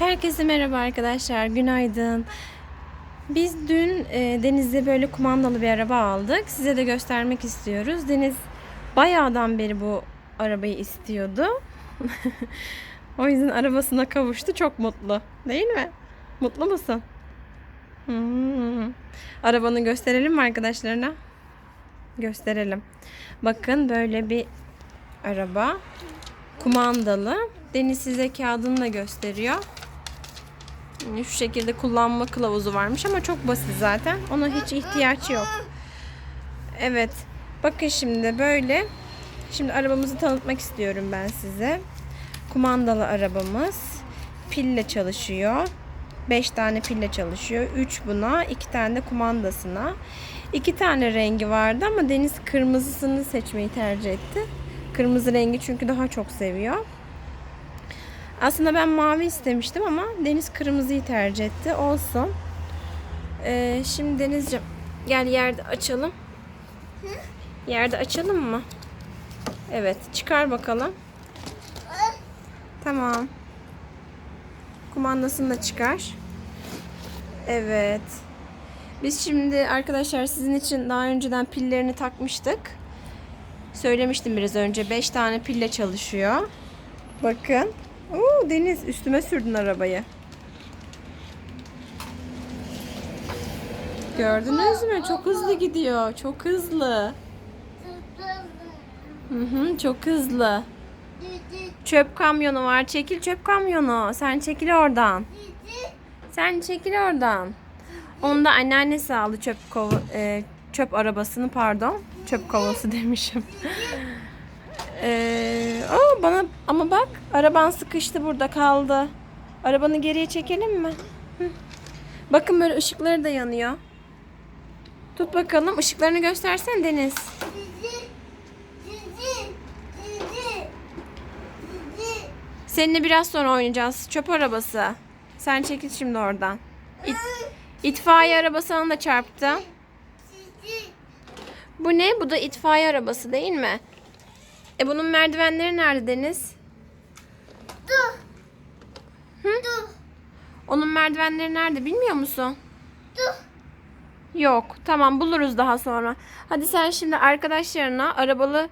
Herkese merhaba arkadaşlar, günaydın. Biz dün e, Deniz'de böyle kumandalı bir araba aldık. Size de göstermek istiyoruz. Deniz bayağıdan beri bu arabayı istiyordu. o yüzden arabasına kavuştu. Çok mutlu. Değil mi? Mutlu musun? Hmm. Arabanı gösterelim mi arkadaşlarına? Gösterelim. Bakın böyle bir araba. Kumandalı. Deniz size kağıdını da gösteriyor. Şu şekilde kullanma kılavuzu varmış ama çok basit zaten. Ona hiç ihtiyaç yok. Evet. Bakın şimdi böyle. Şimdi arabamızı tanıtmak istiyorum ben size. Kumandalı arabamız. Pille çalışıyor. 5 tane pille çalışıyor. 3 buna, 2 tane de kumandasına. 2 tane rengi vardı ama Deniz kırmızısını seçmeyi tercih etti. Kırmızı rengi çünkü daha çok seviyor. Aslında ben mavi istemiştim ama Deniz kırmızıyı tercih etti. Olsun. Ee, şimdi Denizciğim gel yerde açalım. Yerde açalım mı? Evet. Çıkar bakalım. Tamam. Kumandasını da çıkar. Evet. Biz şimdi arkadaşlar sizin için daha önceden pillerini takmıştık. Söylemiştim biraz önce. 5 tane pille çalışıyor. Bakın. Oo, Deniz üstüme sürdün arabayı. Gördünüz mü? Çok hızlı gidiyor. Çok hızlı. Hı çok hızlı. Çöp kamyonu var. Çekil çöp kamyonu. Sen çekil oradan. Sen çekil oradan. Onu da anneannesi aldı çöp kova, e, çöp arabasını pardon. Çöp kovası demişim. Ee, aa, bana ama bak araban sıkıştı burada kaldı. Arabanı geriye çekelim mi? Hı. Bakın böyle ışıkları da yanıyor. Tut bakalım ışıklarını göstersen Deniz. Seninle biraz sonra oynayacağız. Çöp arabası. Sen çekil şimdi oradan. İt, itfaiye arabasına da çarptı. Bu ne? Bu da itfaiye arabası değil mi? E bunun merdivenleri nerede Deniz? Dur. Hı? Dur. Onun merdivenleri nerede bilmiyor musun? Dur. Yok. Tamam buluruz daha sonra. Hadi sen şimdi arkadaşlarına arabalı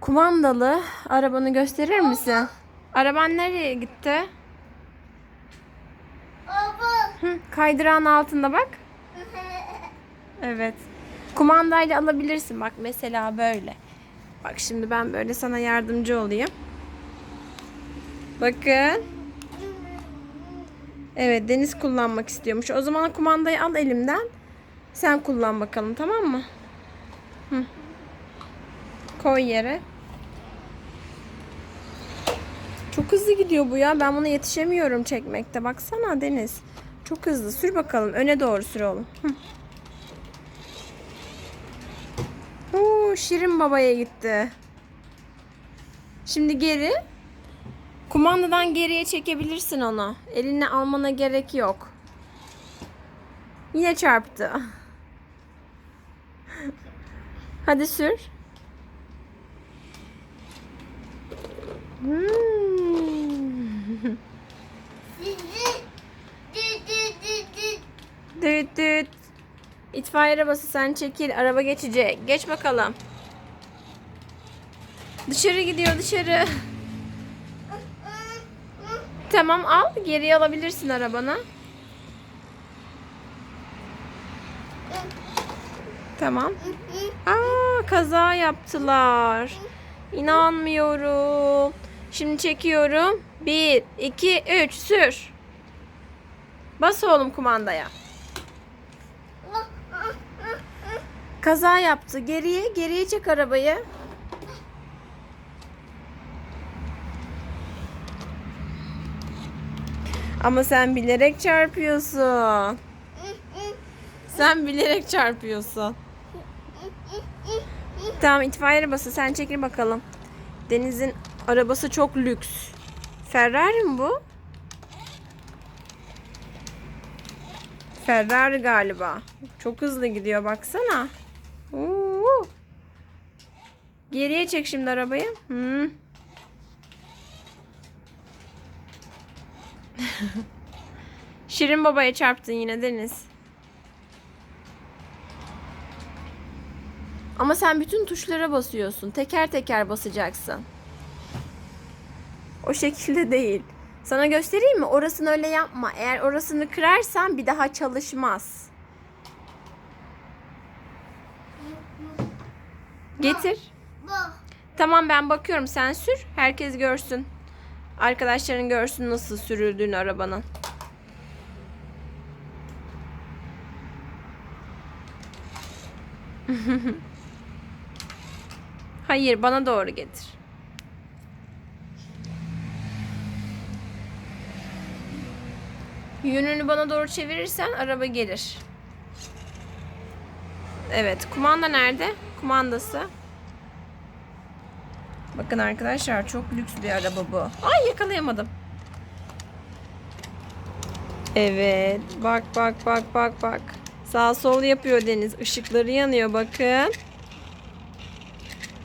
kumandalı arabanı gösterir misin? Araban nereye gitti? Baba. Hı, kaydırağın altında bak. Evet. Kumandayla alabilirsin bak mesela böyle. Bak şimdi ben böyle sana yardımcı olayım. Bakın. Evet Deniz kullanmak istiyormuş. O zaman kumandayı al elimden. Sen kullan bakalım tamam mı? Hı. Koy yere. Çok hızlı gidiyor bu ya. Ben buna yetişemiyorum çekmekte. Baksana Deniz. Çok hızlı. Sür bakalım. Öne doğru sür oğlum. Hı. Oo, Şirin babaya gitti. Şimdi geri. Kumandadan geriye çekebilirsin onu. Eline almana gerek yok. Yine çarptı. Hadi sür. Hmm. Düt düt. İtfaiye arabası sen çekil. Araba geçecek. Geç bakalım. Dışarı gidiyor dışarı. Tamam al. Geriye alabilirsin arabanı. Tamam. Aa kaza yaptılar. İnanmıyorum. Şimdi çekiyorum. 1, 2, 3 sür. Bas oğlum kumandaya. Kaza yaptı. Geriye, geriye çek arabayı. Ama sen bilerek çarpıyorsun. Sen bilerek çarpıyorsun. Tamam itfaiye arabası sen çekil bakalım. Deniz'in arabası çok lüks. Ferrari mi bu? Ferrari galiba. Çok hızlı gidiyor baksana. Oo. Geriye çek şimdi arabayı. Hmm. Şirin babaya çarptın yine Deniz. Ama sen bütün tuşlara basıyorsun. Teker teker basacaksın. O şekilde değil. Sana göstereyim mi? Orasını öyle yapma. Eğer orasını kırarsan bir daha çalışmaz. Getir. Tamam ben bakıyorum sen sür. Herkes görsün. Arkadaşların görsün nasıl sürüldüğünü arabanın. Hayır bana doğru getir. Yönünü bana doğru çevirirsen araba gelir. Evet, kumanda nerede? Kumandası. Bakın arkadaşlar çok lüks bir araba bu. Ay yakalayamadım. Evet. Bak bak bak bak bak. Sağ sol yapıyor Deniz. Işıkları yanıyor bakın.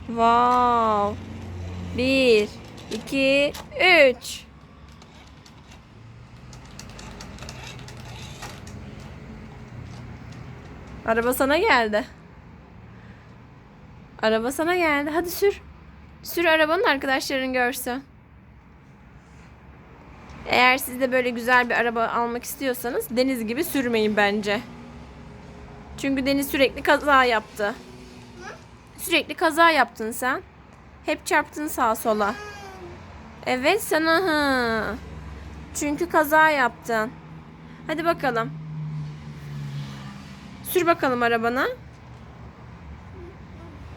Wow. Bir, iki, üç. Araba sana geldi. Araba sana geldi. Hadi sür. Sür arabanın arkadaşların görsün. Eğer siz de böyle güzel bir araba almak istiyorsanız Deniz gibi sürmeyin bence. Çünkü Deniz sürekli kaza yaptı. Sürekli kaza yaptın sen. Hep çarptın sağa sola. Evet sana hı. Çünkü kaza yaptın. Hadi bakalım. Sür bakalım arabana.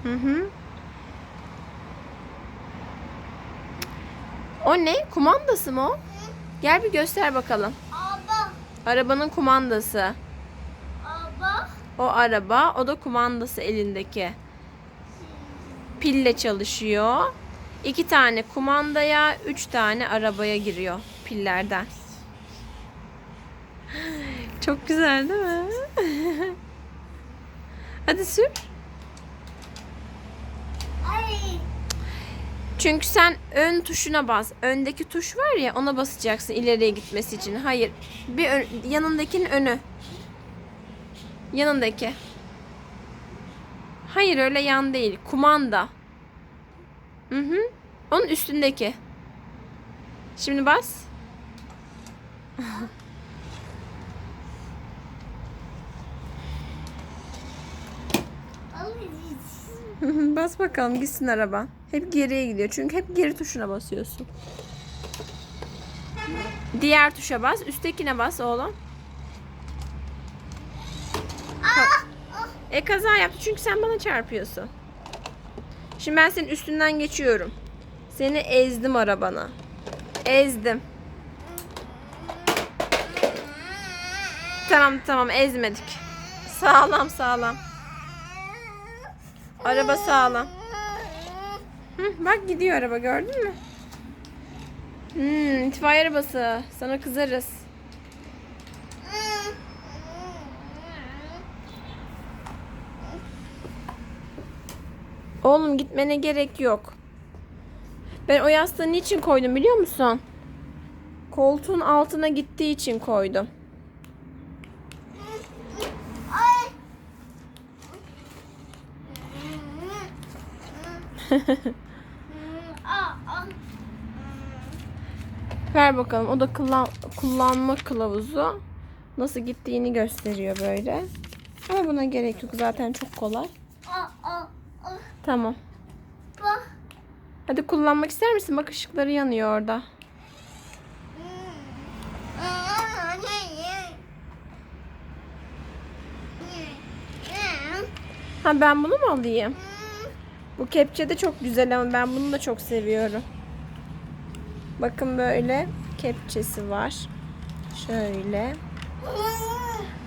Hı hı. O ne? Kumandası mı o? Gel bir göster bakalım. Aba. Arabanın kumandası. Aba. O araba, o da kumandası elindeki. Pille çalışıyor. İki tane kumandaya, üç tane arabaya giriyor pillerden. Çok güzel değil mi? Hadi sür. Ay. Çünkü sen ön tuşuna bas. Öndeki tuş var ya ona basacaksın ileriye gitmesi için. Hayır. Bir ön- yanındakinin önü. Yanındaki. Hayır öyle yan değil. Kumanda. Hı hı. Onun üstündeki. Şimdi bas. Ay. bas bakalım gitsin araba. Hep geriye gidiyor. Çünkü hep geri tuşuna basıyorsun. Diğer tuşa bas. Üsttekine bas oğlum. E kaza yaptı çünkü sen bana çarpıyorsun. Şimdi ben senin üstünden geçiyorum. Seni ezdim arabana. Ezdim. Tamam tamam ezmedik. Sağlam sağlam. Araba sağlam. Hı, bak gidiyor araba gördün mü? Hmm, itfaiye arabası. Sana kızarız. Oğlum gitmene gerek yok. Ben o yastığı niçin koydum biliyor musun? Koltuğun altına gittiği için koydum. Ay. Aa, aa. Ver bakalım. O da kullan kullanma kılavuzu. Nasıl gittiğini gösteriyor böyle. Ama buna gerek yok. Zaten çok kolay. Tamam. Hadi kullanmak ister misin? Bak ışıkları yanıyor orada. Ha ben bunu mu alayım? Bu kepçe de çok güzel ama ben bunu da çok seviyorum. Bakın böyle kepçesi var. Şöyle.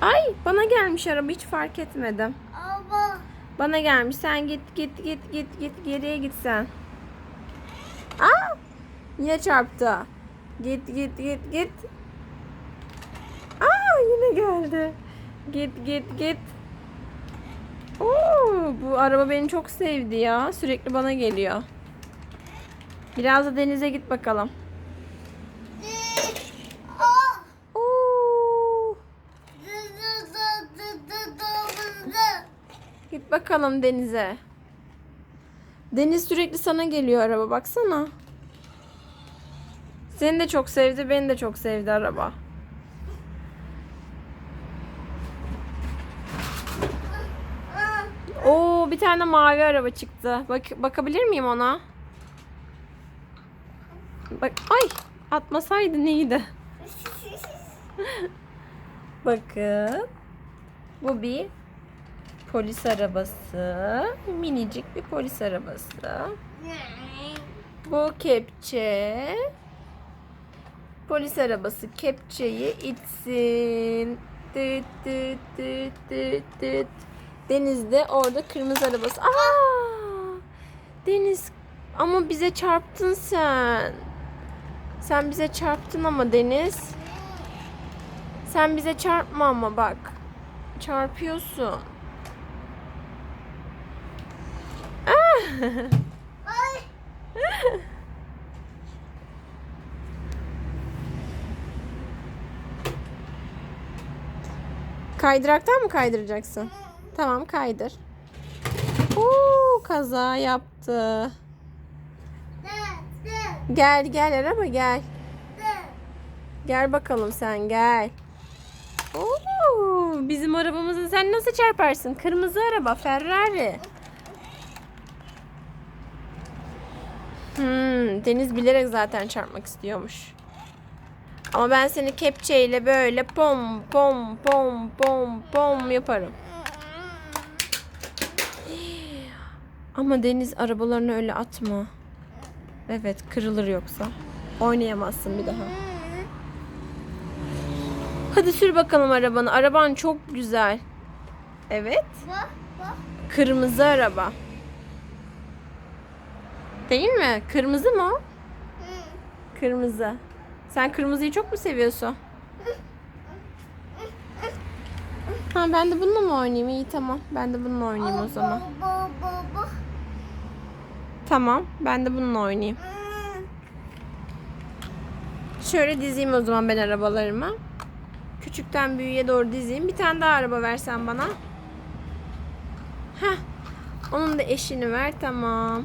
Ay bana gelmiş araba hiç fark etmedim. Aba. Bana gelmiş. Sen git git git git git geriye git sen. Aa! Yine çarptı. Git git git git. Aa yine geldi. Git git git. Oo, bu araba beni çok sevdi ya. Sürekli bana geliyor. Biraz da denize git bakalım. Oo. Git bakalım denize. Deniz sürekli sana geliyor araba baksana. Seni de çok sevdi, beni de çok sevdi araba. Tane mavi araba çıktı. Bak bakabilir miyim ona? Bak ay atmasaydı neydi? Bakın. Bu bir polis arabası. Minicik bir polis arabası. Bu kepçe. Polis arabası kepçeyi itsin. Dıt dıt dıt dıt dıt. Denizde orada kırmızı arabası. Aa! Deniz ama bize çarptın sen. Sen bize çarptın ama Deniz. Sen bize çarpma ama bak. Çarpıyorsun. Ay. Kaydıraktan mı kaydıracaksın? Tamam kaydır. Oo, kaza yaptı. Gel gel araba gel. Gel bakalım sen gel. Oo, bizim arabamızı sen nasıl çarparsın? Kırmızı araba Ferrari. Hmm, Deniz bilerek zaten çarpmak istiyormuş. Ama ben seni kepçeyle böyle pom pom pom pom pom yaparım. Ama Deniz arabalarını öyle atma. Evet kırılır yoksa. Oynayamazsın bir daha. Hadi sür bakalım arabanı. Araban çok güzel. Evet. Kırmızı araba. Değil mi? Kırmızı mı. Kırmızı. Sen kırmızıyı çok mu seviyorsun? Ha ben de bununla mı oynayayım? İyi tamam. Ben de bununla oynayayım o zaman. Tamam. Ben de bununla oynayayım. Şöyle dizeyim o zaman ben arabalarımı. Küçükten büyüğe doğru dizeyim. Bir tane daha araba versen bana. Heh. Onun da eşini ver. Tamam.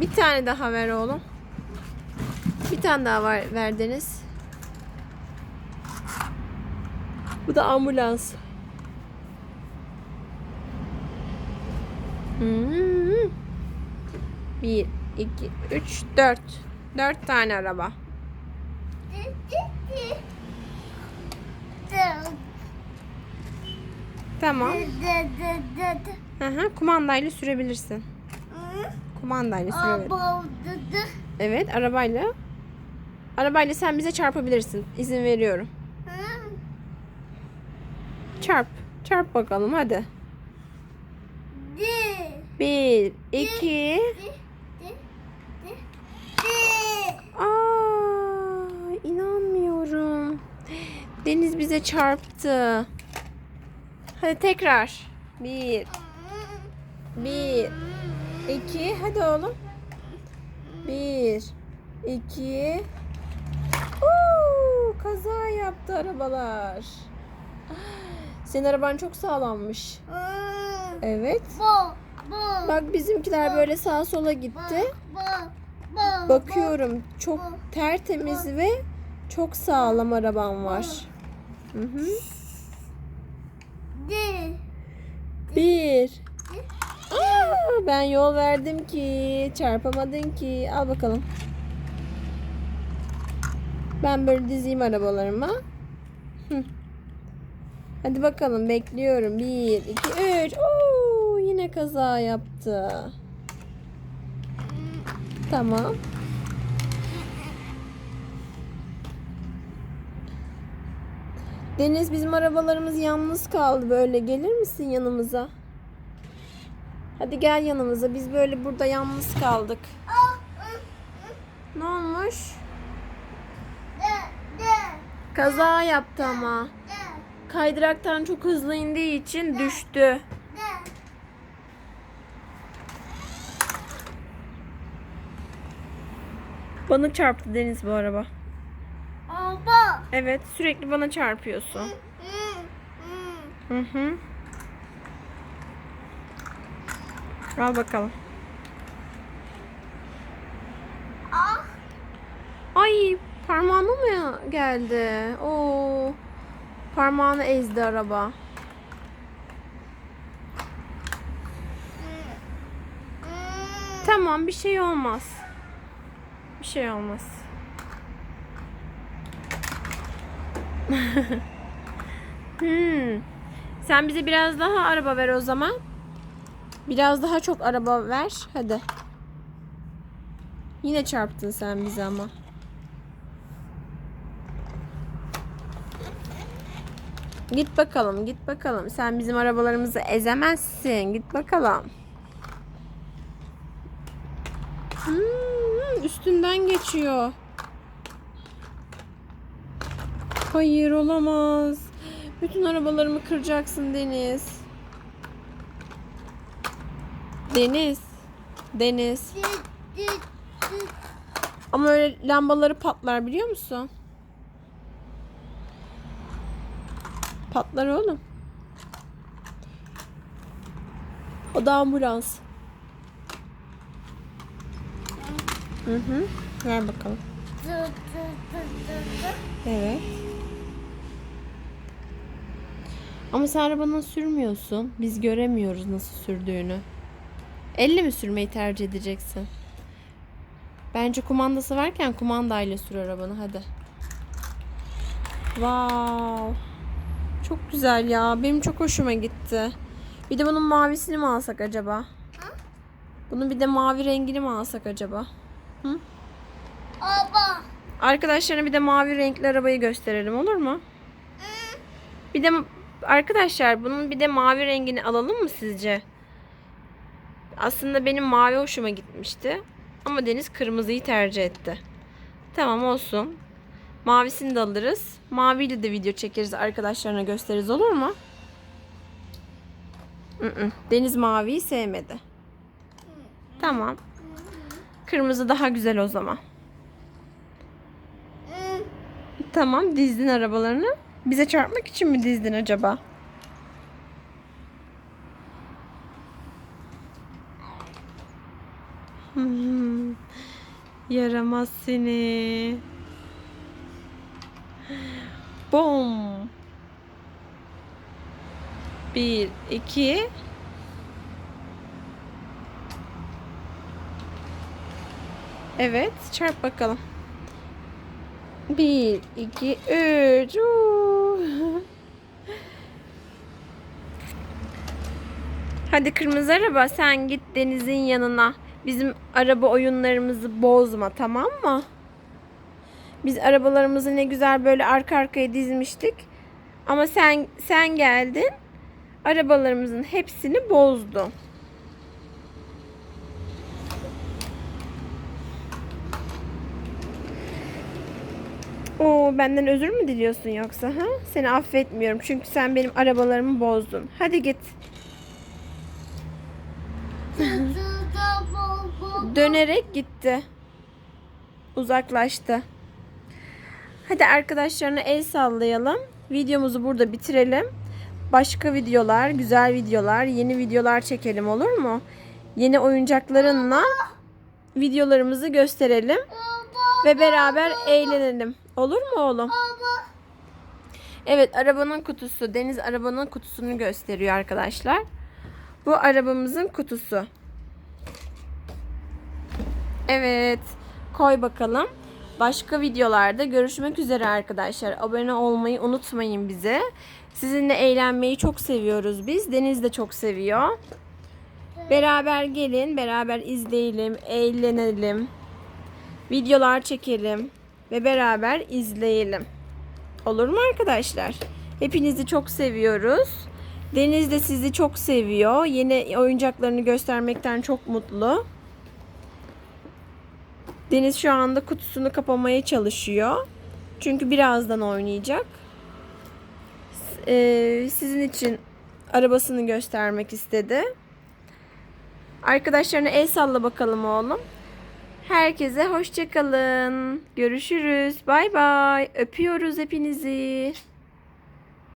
Bir tane daha ver oğlum. Bir tane daha ver, ver Deniz. Bu da ambulans. Hmm. Bir, iki, üç, dört. Dört tane araba. Tamam. hı, kumandayla sürebilirsin. Kumandayla sürebilirsin. Evet, arabayla. Arabayla sen bize çarpabilirsin. İzin veriyorum. Çarp. Çarp bakalım hadi. Bir, iki. Aa, inanmıyorum. Deniz bize çarptı. Hadi tekrar. Bir, bir, iki. Hadi oğlum. Bir, iki. Oo, kaza yaptı arabalar. Ah, Senin araban çok sağlammış. Evet. Bak bizimkiler böyle sağa sola gitti. Bakıyorum çok tertemiz ve çok sağlam arabam var. Hı hı. Bir. Aa, ben yol verdim ki çarpamadın ki. Al bakalım. Ben böyle dizeyim arabalarıma. Hadi bakalım bekliyorum. Bir, iki, üç. Oo, yine kaza yaptı. Tamam. Deniz bizim arabalarımız yalnız kaldı böyle. Gelir misin yanımıza? Hadi gel yanımıza. Biz böyle burada yalnız kaldık. Ne olmuş? Kaza yaptı ama. Dı, Kaydıraktan çok hızlı indiği için düştü. Bana çarptı Deniz bu araba. Aa, bo. Evet sürekli bana çarpıyorsun. Hı, hı. Al bakalım. Ah. Ay parmağına mı geldi? Oo. Parmağını ezdi araba. Tamam bir şey olmaz. Bir şey olmaz. hmm. Sen bize biraz daha araba ver o zaman. Biraz daha çok araba ver. Hadi. Yine çarptın sen bize ama. Git bakalım, git bakalım. Sen bizim arabalarımızı ezemezsin. Git bakalım. Hmm, üstünden geçiyor. Hayır olamaz. Bütün arabalarımı kıracaksın Deniz. Deniz. Deniz. Ama öyle lambaları patlar biliyor musun? Patlar oğlum. O da ambulans. Hı hı. Ver bakalım. Evet. Ama sen arabanın sürmüyorsun. Biz göremiyoruz nasıl sürdüğünü. Elle mi sürmeyi tercih edeceksin? Bence kumandası varken kumandayla sür arabanı hadi. Wow. Çok güzel ya. Benim çok hoşuma gitti. Bir de bunun mavisini mi alsak acaba? Bunun bir de mavi rengini mi alsak acaba? Baba. Arkadaşlarına bir de mavi renkli arabayı gösterelim olur mu? Bir de arkadaşlar bunun bir de mavi rengini alalım mı sizce? Aslında benim mavi hoşuma gitmişti. Ama Deniz kırmızıyı tercih etti. Tamam olsun. Mavisini de alırız. Maviyle de video çekeriz arkadaşlarına gösteririz olur mu? Deniz maviyi sevmedi. Tamam. Kırmızı daha güzel o zaman. Tamam dizdin arabalarını. Bize çarpmak için mi dizdin acaba? Hmm, Yaramaz seni. Bom. Bir, iki. Evet, çarp bakalım. Bir, iki, üç. Hadi kırmızı araba sen git Deniz'in yanına. Bizim araba oyunlarımızı bozma tamam mı? Biz arabalarımızı ne güzel böyle arka arkaya dizmiştik. Ama sen sen geldin. Arabalarımızın hepsini bozdun. Oo benden özür mü diliyorsun yoksa ha? Seni affetmiyorum çünkü sen benim arabalarımı bozdun. Hadi git. Dönerek gitti. Uzaklaştı. Hadi arkadaşlarına el sallayalım. Videomuzu burada bitirelim. Başka videolar, güzel videolar, yeni videolar çekelim olur mu? Yeni oyuncaklarınla videolarımızı gösterelim ve beraber eğlenelim. Olur mu oğlum? Evet arabanın kutusu. Deniz arabanın kutusunu gösteriyor arkadaşlar. Bu arabamızın kutusu. Evet. Koy bakalım. Başka videolarda görüşmek üzere arkadaşlar. Abone olmayı unutmayın bize. Sizinle eğlenmeyi çok seviyoruz biz. Deniz de çok seviyor. Beraber gelin, beraber izleyelim, eğlenelim. Videolar çekelim ve beraber izleyelim. Olur mu arkadaşlar? Hepinizi çok seviyoruz. Deniz de sizi çok seviyor. Yeni oyuncaklarını göstermekten çok mutlu. Deniz şu anda kutusunu kapamaya çalışıyor. Çünkü birazdan oynayacak. Eee, sizin için arabasını göstermek istedi. Arkadaşlarına el salla bakalım oğlum. Herkese hoşçakalın. Görüşürüz. Bay bay. Öpüyoruz hepinizi.